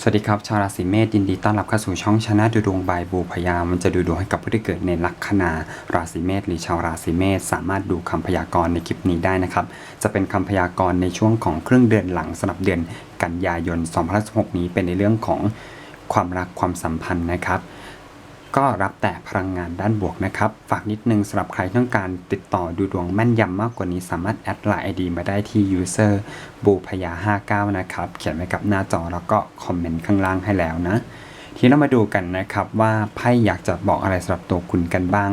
สวัสดีครับ ชาวราศีเมษยินดีต้อนรับเข้าสู่ช่องชนะดูดวงบายบูพยามันจะดูดวงให้กับผู้ที่เกิดในลัคนาราศีเมษหรือชาวราศีเมษสามารถดูคำพยากรณ์ในคลิปนี้ได้นะครับ จะเป็นคำพยากรณ์ในช่วงของครึ่งเดือนหลังสำหรับเดือนกันยายน 2016 นี้เป็นในเรื่องของความรักความสัมพันธ์นะครับ ก็รับแต่พลังงานด้านบวกนะครับ ฝากนิดนึงสำหรับใครต้องการติดต่อดูดวงแม่นยำมากกว่านี้สามารถแอดไลน์ไอดีมาได้ที่ user บูพยา59 นะครับ เขียนไว้กับหน้าจอแล้วก็คอมเมนต์ข้างล่างให้แล้วนะ ทีนี้เรามาดูกันนะครับว่าไพ่อยากจะบอกอะไรสำหรับตัวคุณกันบ้าง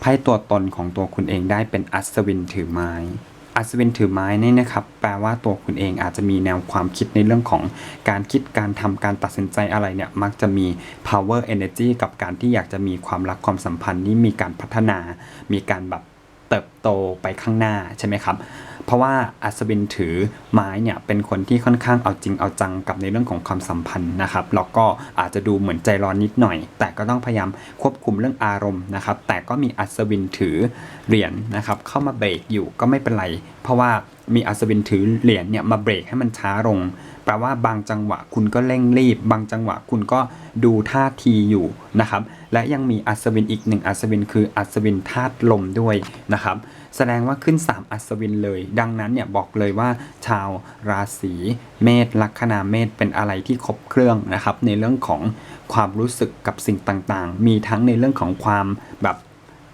ไพ่ตัวตนของตัวคุณเองได้เป็นอัศวินถือไม้ อัศวินถือไม้นี่นะครับ แปลว่าตัวคุณเองอาจจะมีแนวความคิดในเรื่องของการคิดการทำการตัดสินใจอะไรเนี่ย มักจะมี power energy กับการที่อยากจะมีความรักความสัมพันธ์นี้มีการพัฒนา มีการแบบ เติบโตไปข้างหน้าใช่ไหมครับ เพราะว่าอัศวินถือไม้เนี่ยเป็นคนที่ค่อนข้างเอาจริงเอาจังกับในเรื่องของความสัมพันธ์นะครับแล้วก็อาจจะดูเหมือนใจร้อนนิดหน่อย แต่ก็ต้องพยายามควบคุมเรื่องอารมณ์นะครับ แต่ก็มีอัศวินถือเหรียญนะครับเข้ามาเบรกอยู่ก็ไม่เป็นไร เพราะว่ามีอัศวินถือเหรียญเนี่ยมาเบรกให้มันช้าลง แปลว่าบางจังหวะคุณก็เร่งรีบ บางจังหวะคุณก็ดูท่าทีอยู่นะครับ และยังมีอัศวินอีกหนึ่งอัศวินคืออัศวินธาตุลมด้วยนะครับ แสดงว่าขึ้น 3 อัศวินเลย ดังนั้นเนี่ยบอกเลยว่า ชาวราศีเมษลัคนาเมษเป็นอะไรที่ครบเครื่องนะครับ ในเรื่องของความรู้สึกกับสิ่งต่างๆ มีทั้งในเรื่องของความแบบ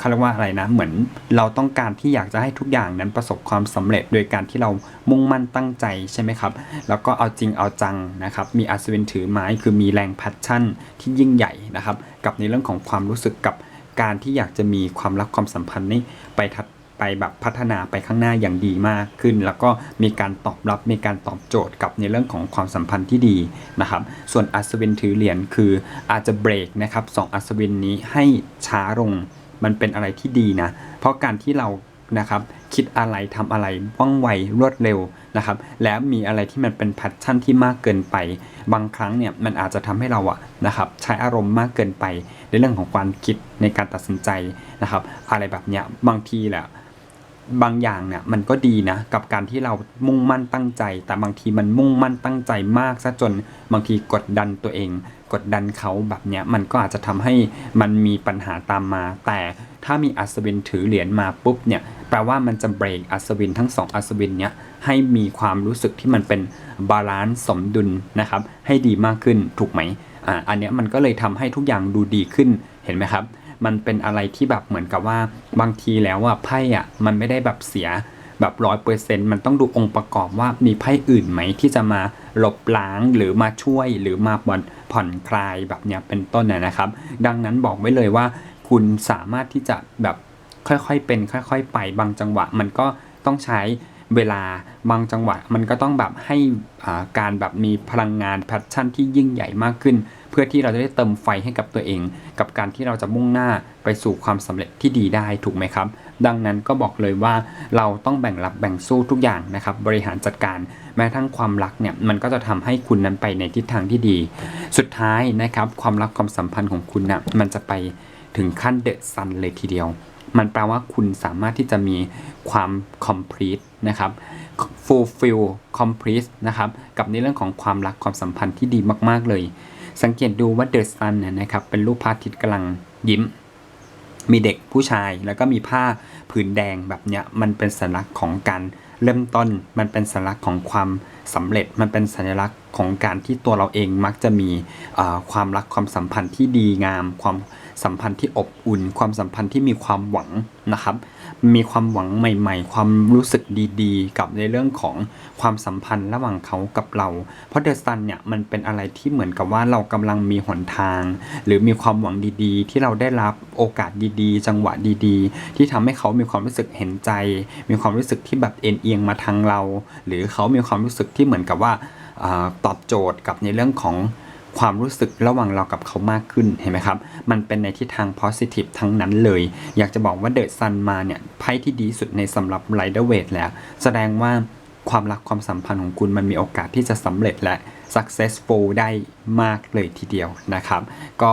เขาเรียกว่าอะไรนะ เหมือนเราต้องการที่อยากจะให้ทุกอย่างนั้นประสบความสำเร็จ โดยการที่เรามุ่งมั่นตั้งใจใช่ไหมครับ แล้วก็เอาจริงเอาจังนะครับ มีอัศวินถือไม้คือมีแรงแพชชั่นที่ยิ่งใหญ่นะครับ กับในเรื่องของความรู้สึกกับการที่อยากจะมีความรักความสัมพันธ์นี้ไปทัดไปแบบพัฒนาไปข้างหน้าอย่างดีมากขึ้น แล้วก็มีการตอบรับมีการตอบโจทย์กับในเรื่องของความสัมพันธ์ที่ดีนะครับ ส่วนอัศวินถือเหรียญคืออาจจะเบรกนะครับสองอัศวินนี้ให้ช้าลง มันเป็นอะไรที่ดีนะ เพราะการที่เรานะครับคิดอะไรทำอะไรว่องไวรวดเร็วนะครับ แล้วมีอะไรที่มันเป็นแพชชั่นที่มากเกินไป บางครั้งเนี่ยมันอาจจะทำให้เราอะนะครับใช้อารมณ์มากเกินไป ในเรื่องของความคิดในการตัดสินใจนะครับ อะไรแบบเนี้ยบางทีแหละ บางอย่างเนี่ยมันก็ดีนะกับการที่เรามุ่งมั่นตั้งใจ แต่บางทีมันมุ่งมั่นตั้งใจมากซะจนบางทีกดดันตัวเอง กดดันเขาแบบเนี้ยมันก็อาจจะทำให้มันมีปัญหาตามมา แต่ถ้ามีอัศวินถือเหรียญมาปุ๊บเนี่ยแปลว่ามันจะเบรกอัศวินทั้งสองอัศวินเนี้ยให้มีความรู้สึกที่มันเป็นบาลานซ์สมดุลนะครับให้ดีมากขึ้นถูกไหมอ่าอันเนี้ยมันก็เลยทำให้ทุกอย่างดูดีขึ้นเห็นไหมครับ มันเป็นอะไรที่แบบเหมือนกับว่าบางทีแล้วอะไพ่อะมันไม่ได้แบบเสียแบบร้อยเปอร์เซ็นต์มันต้องดูองค์ประกอบว่ามีไพ่อื่นไหมที่จะมาลบล้างหรือมาช่วยหรือมาผ่อนผ่อนคลายแบบเนี้ยเป็นต้นนะนะครับ ดังนั้นบอกไว้เลยว่า คุณสามารถที่จะแบบค่อยๆเป็น ค่อย ๆ ไปบางจังหวะ มันก็ต้องใช้เวลาบางจังหวะ มันก็ต้องแบบให้อ่าการแบบมีพลังงานแพชชั่นที่ยิ่งใหญ่มากขึ้น พื่อที่เราจะได้เติมไฟให้กับตัวเอง กับการที่เราจะมุ่งหน้าไปสู่ความสำเร็จที่ดีได้ถูกไหมครับ ดังนั้นก็บอกเลยว่าเราต้องแบ่งรับแบ่งสู้ทุกอย่างนะครับ บริหารจัดการแม้ทั้งความรักเนี่ยมันก็จะทำให้คุณนั้นไปในทิศทางที่ดี สุดท้ายนะครับความรักความสัมพันธ์ของคุณนะมันจะไปถึงขั้นเดอะซันเลยทีเดียว มันแปลว่าคุณสามารถที่จะมีความ complete นะครับ fulfill complete นะครับ กับในเรื่องของความรักความสัมพันธ์ที่ดีมาก ๆ เลย สังเกตดูว่า The Sun เนี่ยนะครับเป็นรูปพระอาทิตย์กำลังยิ้ม มีเด็กผู้ชายแล้วก็มีผ้าผืนแดงแบบเนี้ยมันเป็นสัญลักษณ์ของการเริ่มต้นมันเป็นสัญลักษณ์ของความสำเร็จมันเป็นสัญลักษณ์ของการที่ตัวเราเองมักจะมีความรักความสัมพันธ์ที่ดีงามความ สัมพันธ์ที่อบอุ่น ความสัมพันธ์ที่มีความหวังนะครับ มีความหวังใหม่ ๆ ความรู้สึกดีๆ กับในเรื่องของความสัมพันธ์ระหว่างเขากับเรา เพราะเดอะซันเนี่ยมันเป็นอะไรที่เหมือนกับว่าเรากำลังมีหนทาง หรือมีความหวังดีๆ ที่เราได้รับโอกาสดีๆ จังหวะดีๆ ที่ทำให้เขามีความรู้สึกเห็นใจ มีความรู้สึกที่แบบเอ็นเอียงมาทางเรา หรือเขามีความรู้สึกที่เหมือนกับว่าอาตอบโจทย์กับในเรื่องของ ความรู้สึกระหว่างเรากับเขามากขึ้นเห็นไหมครับ มันเป็นในทิศทาง positive ทั้งนั้นเลย อยากจะบอกว่าเดอะซันมาเนี่ยไพ่ที่ดีสุดในสำหรับไรเดอร์เวทแล้ว แสดงว่าความรักความสัมพันธ์ของคุณมันมีโอกาสที่จะสำเร็จและ successful ได้มากเลยทีเดียวนะครับ ก็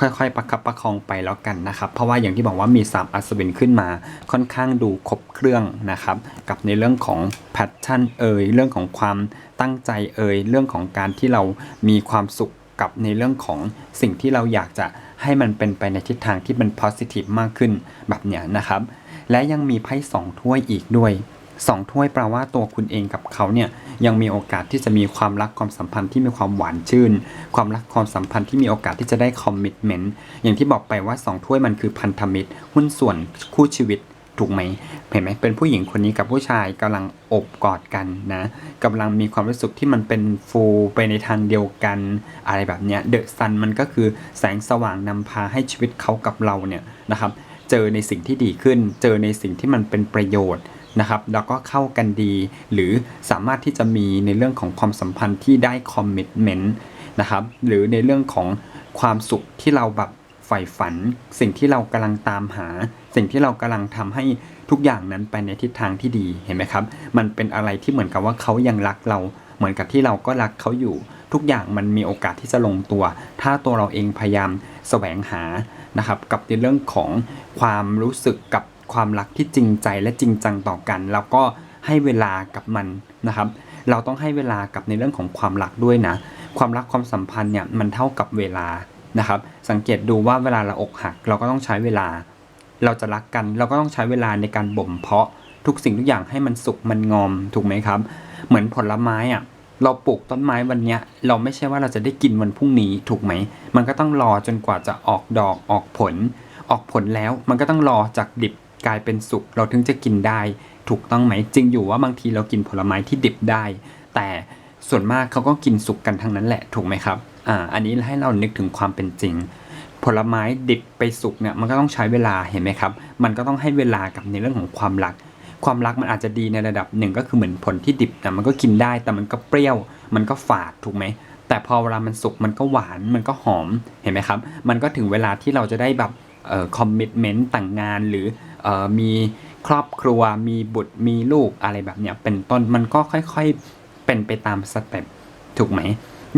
ค่อยๆ ประคับประคองไปแล้วกันนะครับ เพราะว่าอย่างที่บอกว่ามี 3 อัศวินขึ้นมาค่อนข้างดูครบเครื่องนะครับ กับในเรื่องของแพทเทิร์นเอ่ยเรื่องของความตั้งใจเอ่ยเรื่องของการที่เรามีความสุขกับในเรื่องของสิ่งที่เราอยากจะให้มันเป็นไปในทิศทางที่มัน positive มากขึ้นแบบเนี้ยนะครับ และยังมีไพ่สองถ้วยอีกด้วย สองถ้วยแปลว่าตัวคุณเองกับเขาเนี่ยยังมีโอกาสที่จะมีความรักความสัมพันธ์ที่มีความหวานชื่น ความรักความสัมพันธ์ที่มีโอกาสที่จะได้คอมมิชเมนต์อย่างที่บอกไปว่าสองถ้วยมันคือพันธมิตร หุ้นส่วนคู่ชีวิตถูกไหมเห็นไหมเป็นผู้หญิงคนนี้กับผู้ชายกำลังอบกอดกันนะกำลังมีความรู้สึกที่มันเป็นฟูไปในทางเดียวกัน อะไรแบบเนี้ยเดอะซันมันก็คือแสงสว่างนำพาให้ชีวิตเขากับเราเนี่ยนะครับเจอในสิ่งที่ดีขึ้น เจอในสิ่งที่มันเป็นประโยชน์ นะครับแล้วก็เข้ากันดี หรือสามารถที่จะมีในเรื่องของความสัมพันธ์ที่ได้คอมมิชเมนต์นะครับหรือในเรื่องของความสุขที่เราแบบใฝ่ฝัน สิ่งที่เรากำลังตามหา สิ่งที่เรากำลังทำให้ทุกอย่างนั้นไปในทิศทางที่ดีเห็นไหมครับ มันเป็นอะไรที่เหมือนกับว่าเขายังรักเราเหมือนกับที่เราก็รักเขาอยู่ ทุกอย่างมันมีโอกาสที่จะลงตัว ถ้าตัวเราเองพยายามแสวงหานะครับกับในเรื่องของความรู้สึกกับ ความรักที่จริงใจและจริงจังต่อกัน แล้วก็ให้เวลากับมันนะครับ เราต้องให้เวลากับในเรื่องของความรักด้วยนะ ความรักความสัมพันธ์เนี่ยมันเท่ากับเวลานะครับ สังเกตดูว่าเวลาเราอกหัก เราก็ต้องใช้เวลา เราจะรักกัน เราก็ต้องใช้เวลาในการบ่มเพาะทุกสิ่งทุกอย่างให้มันสุกมันงอมถูกไหมครับ เหมือนผลไม้อะเราปลูกต้นไม้วันเนี้ยเราไม่ใช่ว่าเราจะได้กินวันพรุ่งนี้ถูกไหม มันก็ต้องรอจนกว่าจะออกดอกออกผล ออกผลแล้วมันก็ต้องรอจากดิบ กลายเป็นสุกเราถึงจะกินได้ ถูกต้องไหมจริงอยู่ว่าบางทีเรากินผลไม้ที่ดิบได้ แต่ส่วนมากเขาก็กินสุกกันทั้งนั้นแหละถูกไหมครับอ่าอันนี้ให้เรานึกถึงความเป็นจริง ผลไม้ดิบไปสุกเนี่ยมันก็ต้องใช้เวลาเห็นไหมครับ มันก็ต้องให้เวลากับในเรื่องของความรัก ความรักมันอาจจะดีในระดับหนึ่งก็คือเหมือนผลที่ดิบแต่มันก็กินได้แต่มันก็เปรี้ยว มันก็ฝาดถูกไหมแต่พอเวลามันสุกมันก็หวานมันก็หอมเห็นไหมครับ มันก็ถึงเวลาที่เราจะได้แบบเอ่อคอมมิชเมนต์แต่างงานหรือเอ่อ มีครอบครัวมีบุตรมีลูกอะไรแบบเนี้ยเป็นต้นมันก็ค่อยๆเป็นไปตามสเต็ปถูกไหม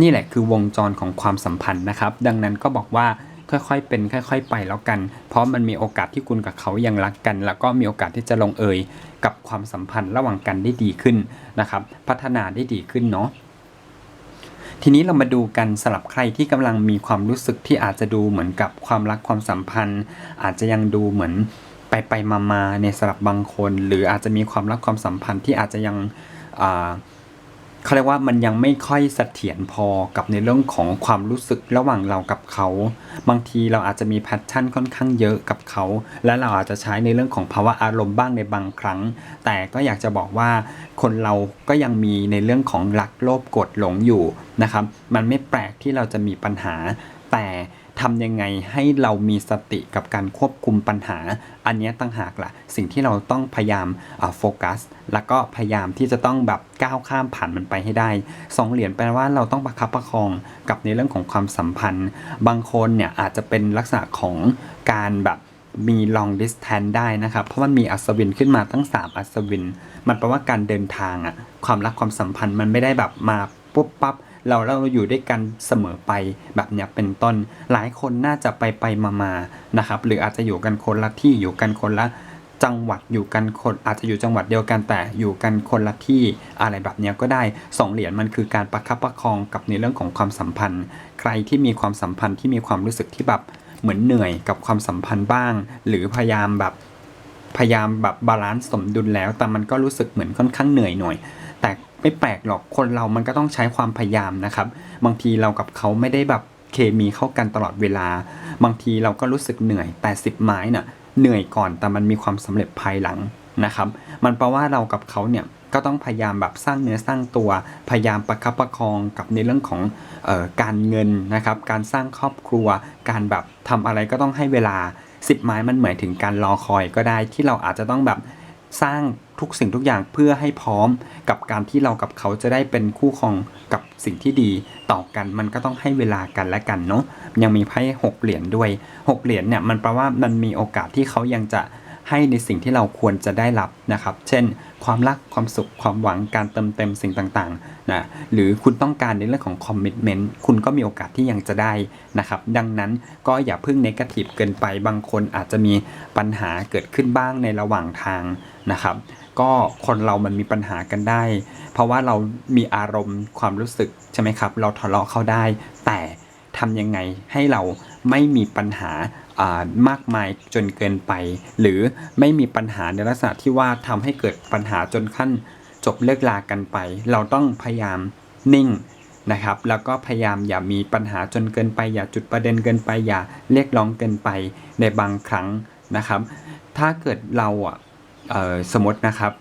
นี่แหละคือวงจรของความสัมพันธ์นะครับ ดังนั้นก็บอกว่าค่อยๆเป็นค่อย ๆ ไปแล้วกัน เพราะมันมีโอกาสที่คุณกับเขายังรักกัน แล้วก็มีโอกาสที่จะลงเอยกับความสัมพันธ์ระหว่างกันได้ดีขึ้นนะครับ พัฒนาได้ดีขึ้นเนาะทีนี้เรามาดูกันสำหรับใครที่กำลังมีความรู้สึกที่อาจจะดูเหมือนกับความรักความสัมพันธ์ อาจจะยังดูเหมือน ไปไปมามาๆในสำหรับบางคน หรืออาจจะมีความรักความสัมพันธ์ที่อาจจะยังเขาเรียกว่ามันยังไม่ค่อยเสถียรพอกับในเรื่องของความรู้สึกระหว่างเรากับเขา บางทีเราอาจจะมีแพทเทิร์นค่อนข้างเยอะกับเขา และเราอาจจะใช้ในเรื่องของภาวะอารมณ์บ้างในบางครั้ง แต่ก็อยากจะบอกว่าคนเราก็ยังมีในเรื่องของรักโลภกรธหลงอยู่นะครับ มันไม่แปลกที่เราจะมีปัญหาแต่ ทำยังไงให้เรามีสติกับการควบคุมปัญหา อันนี้ตั้งหากละ่ะ สิ่งที่เราต้องพยายามโฟกัส แล้วก็พยายามที่จะต้องแบบก้าวข้ามผ่านมันไปให้ได้สองเหรียญแปลว่าเราต้องประคับประคองกับในเรื่องของความสัมพันธ์ บางคนเนี่ยอาจจะเป็นลักษณะของการแบบมี long distance ได้นะครับ เพราะมันมีอัศวินขึ้นมาตั้ง 3 อัศวิน มันแปลว่าการเดินทางอะความรักความสัมพันธ์มันไม่ได้แบบมาปุ๊บปั๊บ เราเราอยู่ด้วยกันเสมอไปแบบเนี้ยเป็นต้นหลายคนน่าจะไปไปมามาๆนะครับ หรืออาจจะอยู่กันคนละที่อยู่กันคนละจังหวัดอยู่กันคนอาจจะอยู่จังหวัดเดียวกันแต่อยู่กันคนละที่อะไรแบบเนี้ยก็ได้สองเหรียญมันคือการประคับประคองกับในเรื่องของความสัมพันธ์ ใครที่มีความสัมพันธ์ที่มีความรู้สึกที่แบบเหมือนเหนื่อยกับความสัมพันธ์บ้าง หรือพยายามแบบพยายามแบบบาลานซ์สมดุลแล้ว แต่มันก็รู้สึกเหมือนค่อนข้างเหนื่อยหน่อย แต่ ไม่แปลกหรอกคนเรามันก็ต้องใช้ความพยายามนะครับ บางทีเรากับเขาไม่ได้แบบเคมีเข้ากันตลอดเวลา บางทีเราก็รู้สึกเหนื่อยแต่สิบไม้น่ะเหนื่อยก่อนแต่มันมีความสำเร็จภายหลังนะครับ มันแปลว่าเรากับเขาเนี่ยก็ต้องพยายามแบบสร้างเนื้อสร้างตัว พยายามประคับประคองกับในเรื่องของออการเงินนะครับ การสร้างครอบครัว การแบบทำอะไรก็ต้องให้เวลาสิบไม้มันหมายถึงการรอคอยก็ได้ที่เราอาจจะต้องแบบสร้าง ทุกสิ่งทุกอย่างเพื่อให้พร้อมกับการที่เรากับเขาจะได้เป็นคู่ครองกับสิ่งที่ดีต่อกันมันก็ต้องให้เวลากันและกันเนาะยังมีไพ่หกเหรียญด้วยหกเหรียญเนี่ยมันแปลว่ามันมีโอกาสที่เขายังจะให้ในสิ่งที่เราควรจะได้รับนะครับ เช่น ความรัก ความสุข ความหวัง การเติมเต็มสิ่งต่างๆ นะ หรือคุณต้องการในเรื่องของคอมมิชเมนต์ คุณก็มีโอกาสที่ยังจะได้นะครับ ดังนั้นก็อย่าเพิ่งเนกาทีฟเกินไป บางคนอาจจะมีปัญหาเกิดขึ้นบ้างในระหว่างทางนะครับ ก็คนเรามันมีปัญหากันได้ เพราะว่าเรามีอารมณ์ความรู้สึกใช่ไหมครับ เราทะเลาะเข้าได้ แต่ทำยังไงให้เราไม่มีปัญหามากมายจนเกินไป หรือไม่มีปัญหาในลักษณะที่ว่าทำให้เกิดปัญหาจนขั้นจบเลิกลากันไป เราต้องพยายามนิ่งนะครับ แล้วก็พยายามอย่ามีปัญหาจนเกินไป อย่าจุดประเด็นเกินไป อย่าเรียกร้องเกินไปในบางครั้งนะครับ ถ้าเกิดเราอะ สมมตินะครับ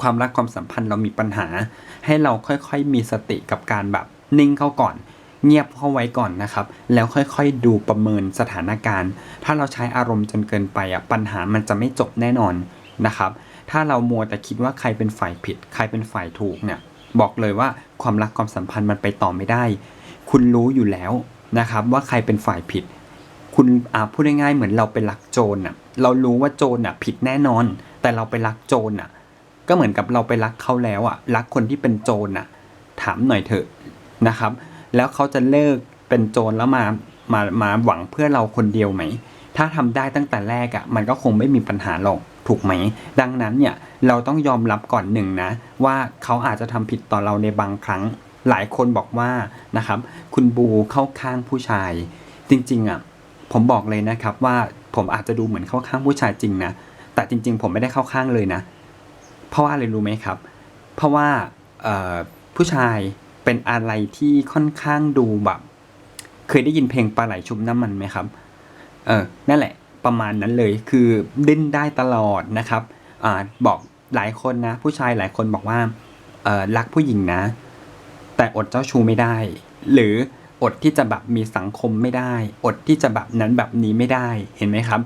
ความรักความสัมพันธ์เรามีปัญหา ให้เราค่อยๆมีสติกับการแบบนิ่งเข้าก่อน เงียบเข้าไว้ก่อนนะครับ แล้วค่อยๆดูประเมินสถานการณ์ ถ้าเราใช้อารมณ์จนเกินไปอะปัญหามันจะไม่จบแน่นอนนะครับ ถ้าเรามัวแต่คิดว่าใครเป็นฝ่ายผิด ใครเป็นฝ่ายถูกเนี่ยบอกเลยว่าความรักความสัมพันธ์มันไปต่อไม่ได้ คุณรู้อยู่แล้วนะครับ ว่าใครเป็นฝ่ายผิด คุณอ่าพูดง่ายๆเหมือนเราไปลักโจรอะ เรารู้ว่าโจรอะ ผิดแน่นอน แต่เราไปลักโจรอะ ก็เหมือนกับเราไปรักเขาแล้วอะ รักคนที่เป็นโจรอะ ถามหน่อยเถอะนะครับ แล้วเขาจะเลิกเป็นโจรแล้วมามามาหวังเพื่อเราคนเดียวไหม ถ้าทำได้ตั้งแต่แรกอะ มันก็คงไม่มีปัญหาหรอกถูกไหม ดังนั้นเนี่ยเราต้องยอมรับก่อนหนึ่งนะ ว่าเขาอาจจะทำผิดต่อเราในบางครั้ง หลายคนบอกว่านะครับ คุณบูเข้าข้างผู้ชาย จริงๆอะ ผมบอกเลยนะครับว่าผมอาจจะดูเหมือนเข้าข้างผู้ชายจริงนะ แต่จริง ๆ ผมไม่ได้เข้าข้างเลยนะ เพราะว่าอะไรรู้ไหมครับ เพราะว่าผู้ชายเป็นอะไรที่ค่อนข้างดูแบบ เคยได้ยินเพลงปลาไหลชุบน้ำมันไหมครับ เออ นั่นแหละ ประมาณนั้นเลย คือดิ้นได้ตลอดนะครับ อ่า บอกหลายคนนะ ผู้ชายหลายคนบอกว่า เออรักผู้หญิงนะ แต่อดเจ้าชู้ไม่ได้ หรือ อดที่จะแบบมีสังคมไม่ได้ อดที่จะแบบนั้นแบบนี้ไม่ได้เห็นไหมครับ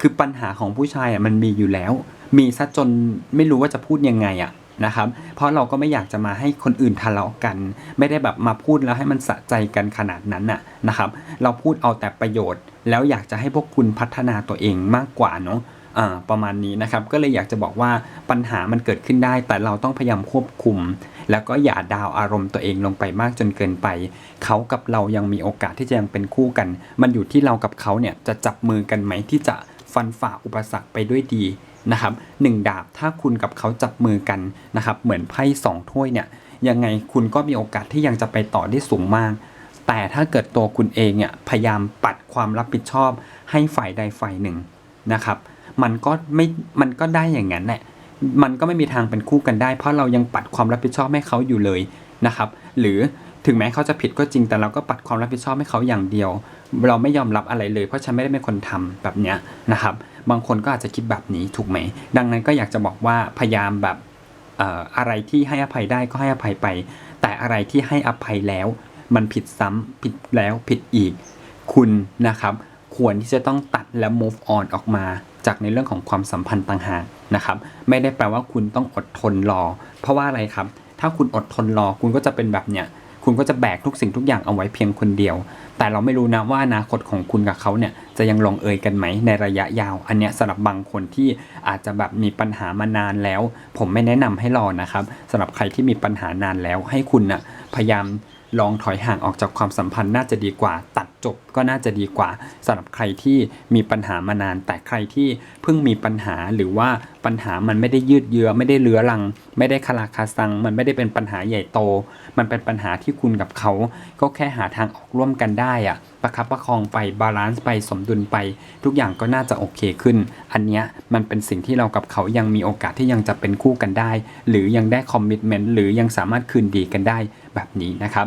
คือปัญหาของผู้ชายอะมันมีอยู่แล้ว มีซะจนไม่รู้ว่าจะพูดยังไงอะนะครับ เพราะเราก็ไม่อยากจะมาให้คนอื่นทะเลาะกัน ไม่ได้แบบมาพูดแล้วให้มันสะใจกันขนาดนั้นน่ะนะครับ เราพูดเอาแต่ประโยชน์ แล้วอยากจะให้พวกคุณพัฒนาตัวเองมากกว่าเนาะอ่าประมาณนี้นะครับ ก็เลยอยากจะบอกว่าปัญหามันเกิดขึ้นได้ แต่เราต้องพยายามควบคุม แล้วก็อย่าดาวอารมณ์ตัวเองลงไปมากจนเกินไป เขากับเรายังมีโอกาสที่จะยังเป็นคู่กัน มันอยู่ที่เรากับเขาเนี่ยจะจับมือกันไหมที่จะฟันฝ่าอุปสรรคไปด้วยดีนะครับหนึ่งดาบถ้าคุณกับเขาจับมือกันนะครับเหมือนไพ่สองถ้วยเนี่ยยังไงคุณก็มีโอกาสที่ยังจะไปต่อได้สูงมาก แต่ถ้าเกิดตัวคุณเองเนี่ยพยายามปัดความรับผิดชอบให้ฝ่ายใดฝ่ายหนึ่งนะครับ มันก็ไม่มันก็ได้อย่างนั้นแหละ มันก็ไม่มีทางเป็นคู่กันได้ เพราะเรายังปัดความรับผิดชอบให้เขาอยู่เลยนะครับ หรือถึงแม้เขาจะผิดก็จริงแต่เราก็ปัดความรับผิดชอบให้เขาอย่างเดียว เราไม่ยอมรับอะไรเลย เพราะฉันไม่ได้เป็นคนทำแบบเนี้ยนะครับ บางคนก็อาจจะคิดแบบนี้ถูกไหม ดังนั้นก็อยากจะบอกว่าพยายามแบบเอ่ออะไรที่ให้อภัยได้ก็ให้อภัยไป แต่อะไรที่ให้อภัยแล้ว มันผิดซ้ำผิดแล้วผิดอีก คุณนะครับ ควรที่จะต้องตัดและ move on ออกมา จากในเรื่องของความสัมพันธ์ต่างหากนะครับ ไม่ได้แปลว่าคุณต้องอดทนรอ เพราะว่าอะไรครับ ถ้าคุณอดทนรอคุณก็จะเป็นแบบเนี้ยคุณก็จะแบกทุกสิ่งทุกอย่างเอาไว้เพียงคนเดียว แต่เราไม่รู้นะว่าอนาคตของคุณกับเขาเนี่ยจะยังลงเอยกันไหมในระยะยาว อันเนี้ยสำหรับบางคนที่อาจจะแบบมีปัญหามานานแล้ว ผมไม่แนะนำให้รอนะครับสำหรับใครที่มีปัญหานานแล้วให้คุณนะ่ะพยายาม ลองถอยห่างออกจากความสัมพันธ์น่าจะดีกว่า ตัดจบก็น่าจะดีกว่าสำหรับใครที่มีปัญหามานาน แต่ใครที่เพิ่งมีปัญหาหรือว่าปัญหามันไม่ได้ยืดเยื้อไม่ได้เลื้อรัง ไม่ได้คาราคาซัง มันไม่ได้เป็นปัญหาใหญ่โต มันเป็นปัญหาที่คุณกับเขา ก็แค่หาทางออกร่วมกันได้อะประคับประคองไปบาลานซ์ไปสมดุลไป ทุกอย่างก็น่าจะโอเคขึ้น อันเนี้ยมันเป็นสิ่งที่เรากับเขายังมีโอกาสที่ยังจะเป็นคู่กันได้ หรือยังได้คอมมิชเมนต์หรือยังสามารถคืนดีกันได้แบบนี้นะครับ